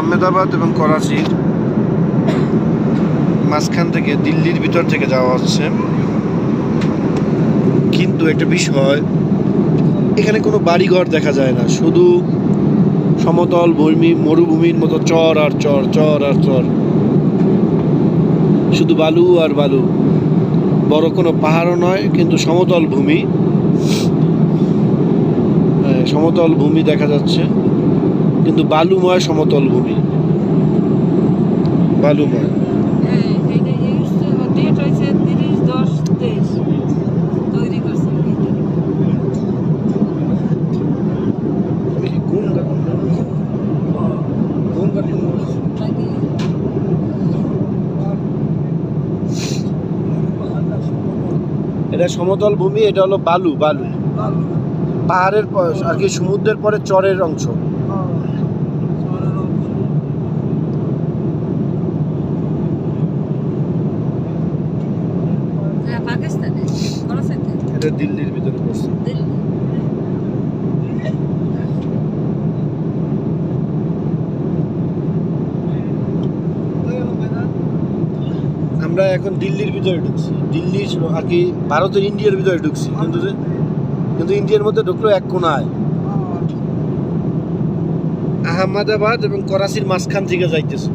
আহমেদাবাদ এবং করাচির মাঝখান থেকে দিল্লির ভিতর থেকে যাওয়া হচ্ছে। কিন্তু একটা বিষয়, এখানে কোনো বাড়িঘর দেখা যায় না। শুধু সমতল ভূমি, মরুভূমির মতো চর আর চর চর আর চর। শুধু বালু আর বালু। বড় কোনো পাহাড়ও নয়, কিন্তু সমতল ভূমি। সমতল ভূমি দেখা যাচ্ছে। কিন্তু বালুময় সমতল ভূমি। বালুময়। হ্যাঁ এটা সমতল ভূমি এটা হলো বালু বালু। পাহাড়ের আর কি সমুদ্রের পরে চরের অংশ। পাকিস্তানে করাচিতে এটা দিল্লির ভিতরে পড়ছে। দিল্লি। আমরা এখন দিল্লির ভিতরে ঢুকছি। দিল্লি আর কি ভারতের ইন্ডিয়ার ভিতরে ঢুকছি। কিন্তু কিন্তু ইন্ডিয়ার মধ্যে ঢুকলো এক কোনায়। আহমেদাবাদ এবং করাচির মাঝখান থেকে যাইতেছে।